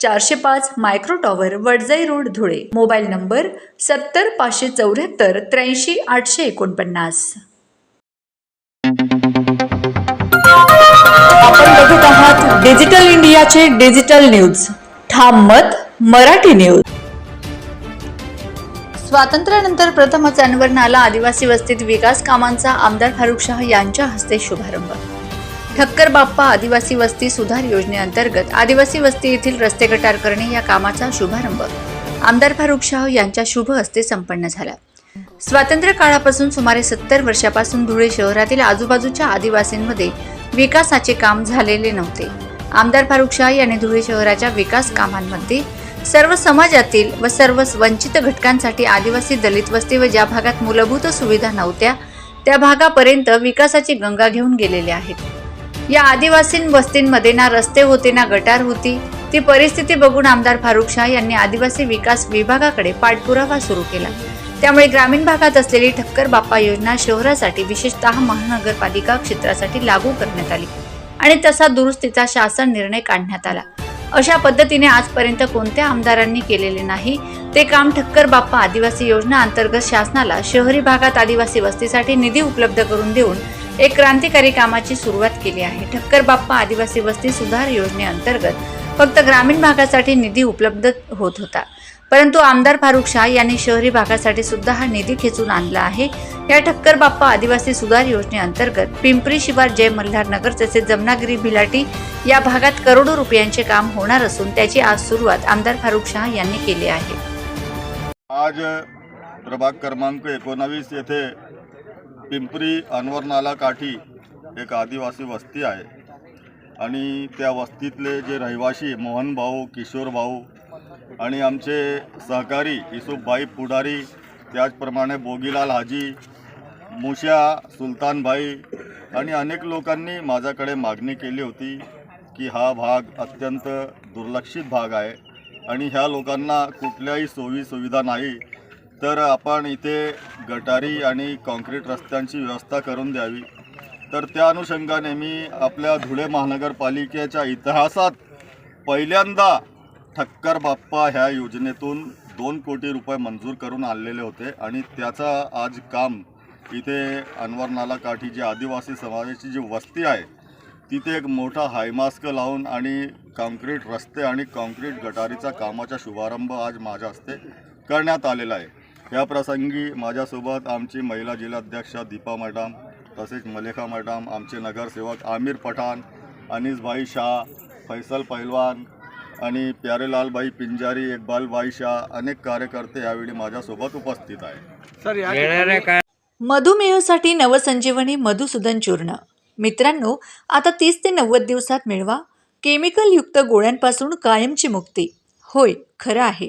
चारशे पाच micro tower Wadjai road Dhule. Mobile number सत्तर पाचशे चौऱ्याहत्तर त्र्याऐंशी आठशे एकोणपन्नास. आपण बघत आहात डिजिटल इंडियाचे डिजिटल न्यूज. ठाम मत मराठी न्यूज. स्वातंत्र्यानंतर प्रथमच अनवर नाला आदिवासी वस्तीत विकास कामांचा आमदार फारुख शाह यांच्या हस्ते शुभारंभ. ठक्कर बाप्पा आदिवासी वस्ती सुधार योजनेअंतर्गत आदिवासी वस्ती येथील रस्ते गटार करणे या कामाचा शुभारंभ. आमदार फारुख शाह यांच्या शुभ हस्ते संपन्न झाला. स्वातंत्र्य काळापासून सुमारे सत्तर वर्षापासून धुळे शहरातील आजूबाजूच्या आदिवासींमध्ये विकासाचे काम झालेले नव्हते. आमदार फारुख शाह यांनी धुळे शहराच्या विकास कामांमध्ये सर्व समाजातील व सर्व वंचित घटकांसाठी आदिवासी दलित वस्ती व ज्या भागात मूलभूत सुविधा नव्हत्या त्या भागापर्यंत विकासाची गंगा घेऊन गेलेले आहेत. या आदिवासी वस्तींमध्ये ना रस्ते होते ना गटार होती. ती परिस्थिती बघून आमदार फारुख शाह यांनी आदिवासी विकास विभागाकडे पाठपुरावा सुरू केला. त्यामुळे ग्रामीण भागात असलेली ठक्कर बाप्पा योजना शहरासाठी विशेषतः महानगरपालिका क्षेत्रासाठी लागू करण्यात आली आणि तसा दुरुस्तीचा शासन निर्णय काढण्यात आला. अशा पद्धतीने आजपर्यंत कोणत्या आमदारांनी केलेले नाही ते काम ठक्कर बाप्पा आदिवासी योजना अंतर्गत शासनाला शहरी भागात आदिवासी वस्तीसाठी निधी उपलब्ध करून देऊन एक क्रांतिकारी कामाची सुरुवात केली आहे. ठक्कर बाप्पा आदिवासी वस्ती सुधार योजनेअंतर्गत फक्त ग्रामीण भागासाठी निधी उपलब्ध होत होता. परंतु आमदार फारुख शाह यांनी शहरी भागासाठी सुद्धा हा निधी खेचून आणला आहे. या ठक्कर बाप्पा आदिवासी सुधार योजनेअंतर्गत पिंपरी शिवार जय मल्हार नगर तसेच जमनागिरी भिलाटी या भागात करोडो रुपयांचे काम होणार असून त्याची आज सुरुवात आमदार फारुख शाह यांनी केली आहे. आज प्रभाग क्रमांक एकोणावीस येथे पिंपरी अनवरनाला काठी एक आदिवासी वस्ती आहे. आणि त्या वस्तीतले जे रहिवासी मोहन भाऊ किशोर भाऊ आणि आमचे सहकारी युसुफभाई पुढारी त्याचप्रमाणे बोगीलाल हाजी मुशा सुलतानभाई आणि अनेक लोकांनी माझ्याकडे मागणी केली होती की हा भाग अत्यंत दुर्लक्षित भाग आहे आणि ह्या लोकांना कुठल्याही सोयी सुविधा नाही. तर आपण इथे गटारी आणि कॉन्क्रीट रस्त्यांची व्यवस्था करून द्यावी. तर त्या अनुषंगाने मी आपल्या धुळे महानगरपालिकेच्या इतिहासात पहिल्यांदा ठक्कर बाप्पा ह्या योजनेतून दोन कोटी रुपये मंजूर करून आणलेले होते आणि त्याचा आज काम इथे अनवर नाला काठी जी आदिवासी समाजाची जी वस्ती आहे तिथे एक मोठा हायमास्क लावून आणि कॉन्क्रीट रस्ते आणि कॉन्क्रीट गटारीचा कामाचा शुभारंभ आज माझ्या हस्ते करण्यात आलेला आहे. या प्रसंगी माझ्यासोबत आमची महिला जिल्हाध्यक्षा दीपा मॅडम तसेच मलेखा मॅडम आमचे नगरसेवक आमिर पठाण अनिसभाई शाह फैसल पैलवान आणि प्यारेलालभाई पिंजारी इकबालभाई शाह अनेक कार्यकर्ते यावेळी माझ्यासोबत उपस्थित आहेत. मधुमेहासाठी नवसंजीवनी मधुसूदन चूर्ण. मित्रांनो आता तीस ते नव्वद दिवसात मिळवा. केमिकलयुक्त गोळ्यांपासून कायमची मुक्ती. होय खरं आहे.